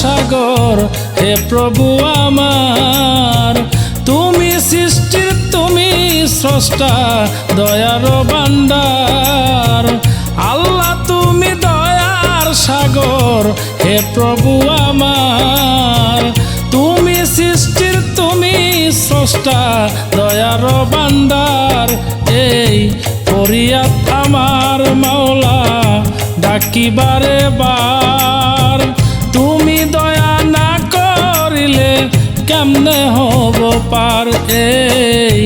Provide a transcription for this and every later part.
সাগর। হে প্রভু আমার, তুমি সৃষ্টির, তুমি স্রষ্টা, দয়ার বান্দার আল্লাহ, তুমি দয়ার সাগর। হে প্রভু আমার, তুমি সৃষ্টির, তুমি স্রষ্টা, দয়ার বান্দার এই ফরিয়াদ আমার মাওলা। ডাকিবারে বার। তুমি দয়া না করিলে কেমনে হব পার? এই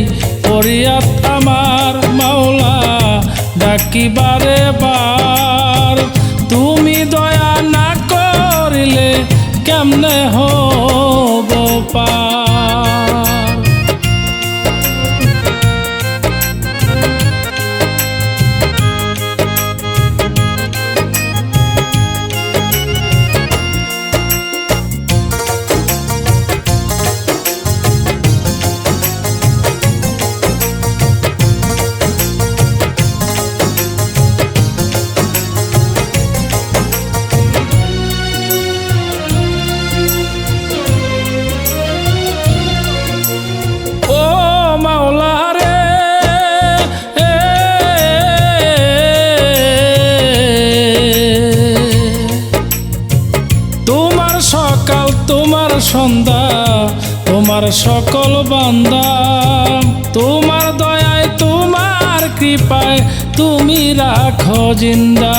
ফরিয়াদ আমার মাওলা, ডাকিবারে বার। তুমি দয়া না করিলে কেমনে হব পার? সকাল তোমার সন্ধ্যা, তোমার সকল বান্দা। তোমার দয়ায়, তোমার কৃপায় তুমি রাখো জিন্দা।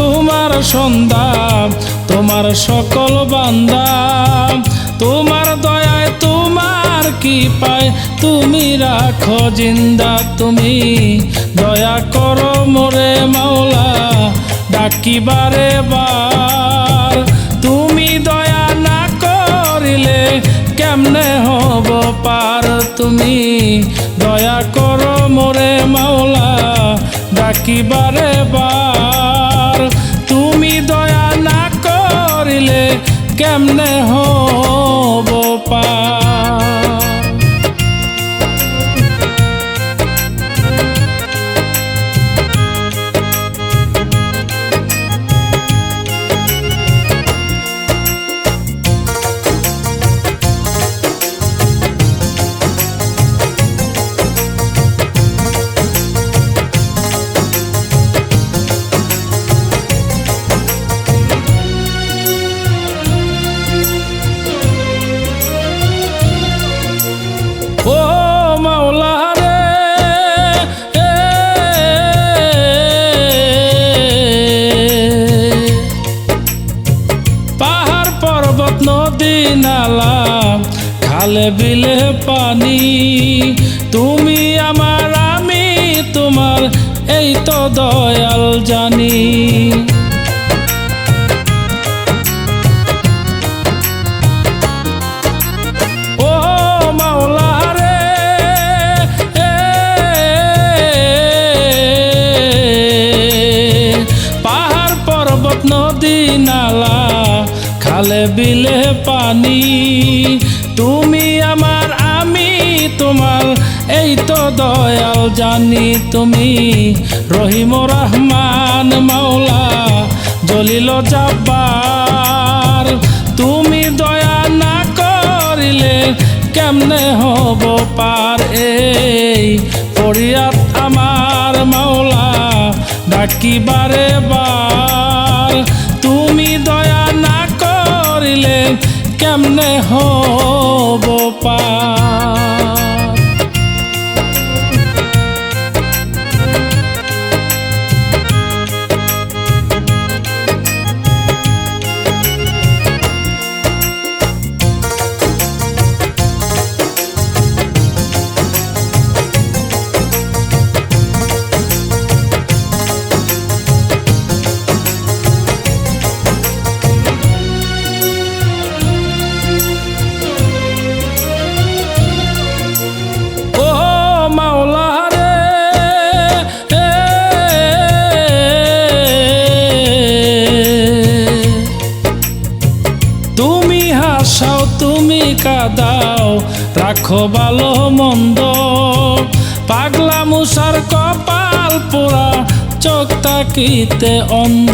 তোমার সন্ধ্যা তোমার সকল বান্দা তোমার দয়ায় তোমার কি পায় তুমি রাখো জিন্দা, তুমি দয়া করো মোরে মাওলা, ডাকিবারে বার। তুমি দয়া না করিলে কেমনে হব পার? তুমি দয়া করো মোরে মাওলা, ডাকিবারে বার। কেমনে হব পানি। তুমি আমার আমি তোমার এই তো দয়াল জানি। নদী নালা খালে বিলে পানি। এই তো দয়াল জানি তুমি। রহিম রহমান মাওলা, জলিল জাব্বার। তুমি দয়া না করিলে কেমনে হব পার এই ফরিয়াদ আমার মাওলা, ডাকিবারে বার। তুমি দয়া না করিলে কেমনে হব পার? রাখো ভালো মন্দ। পাগলা মুসার কপাল পোড়া, চোখ তাকিতে অন্ধ।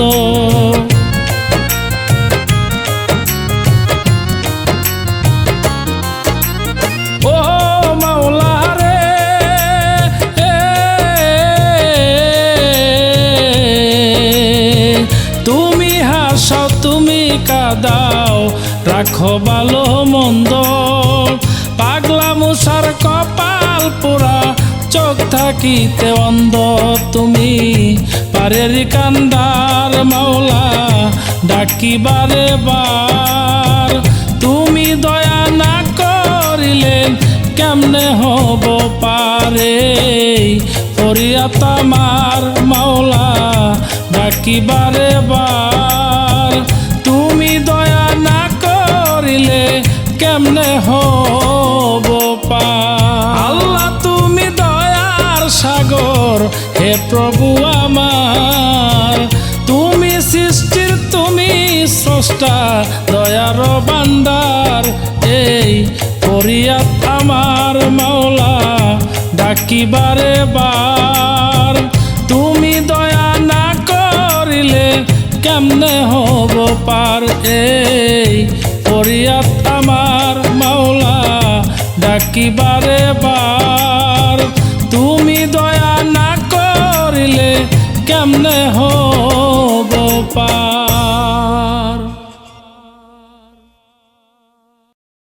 তুমি কাদাও, রাখো ভালো মন্দ। পোড়া চোখ থাকিতে অন্ধ তুমি। পারের কান্দার মাওলা, ডাকিবারে বার। তুমি দয়া না করিলে কেমনে হব পারে? ফরিয়াত আমার মাওলা, ডাকিবারে বার। তুমি দয়া না করিলে কেমনে হব পার? স্রষ্টা দয়ার বান্দার এই ফরিয়াত আমার মাওলা, ডাকিবারে বার। তুমি দয়া না করিলে কেমনে হব পার? এই ফরিয়াত আমার মাওলা, ডাকিবারে বার। তুমি দয়া না করিলে কেমনে হব পার?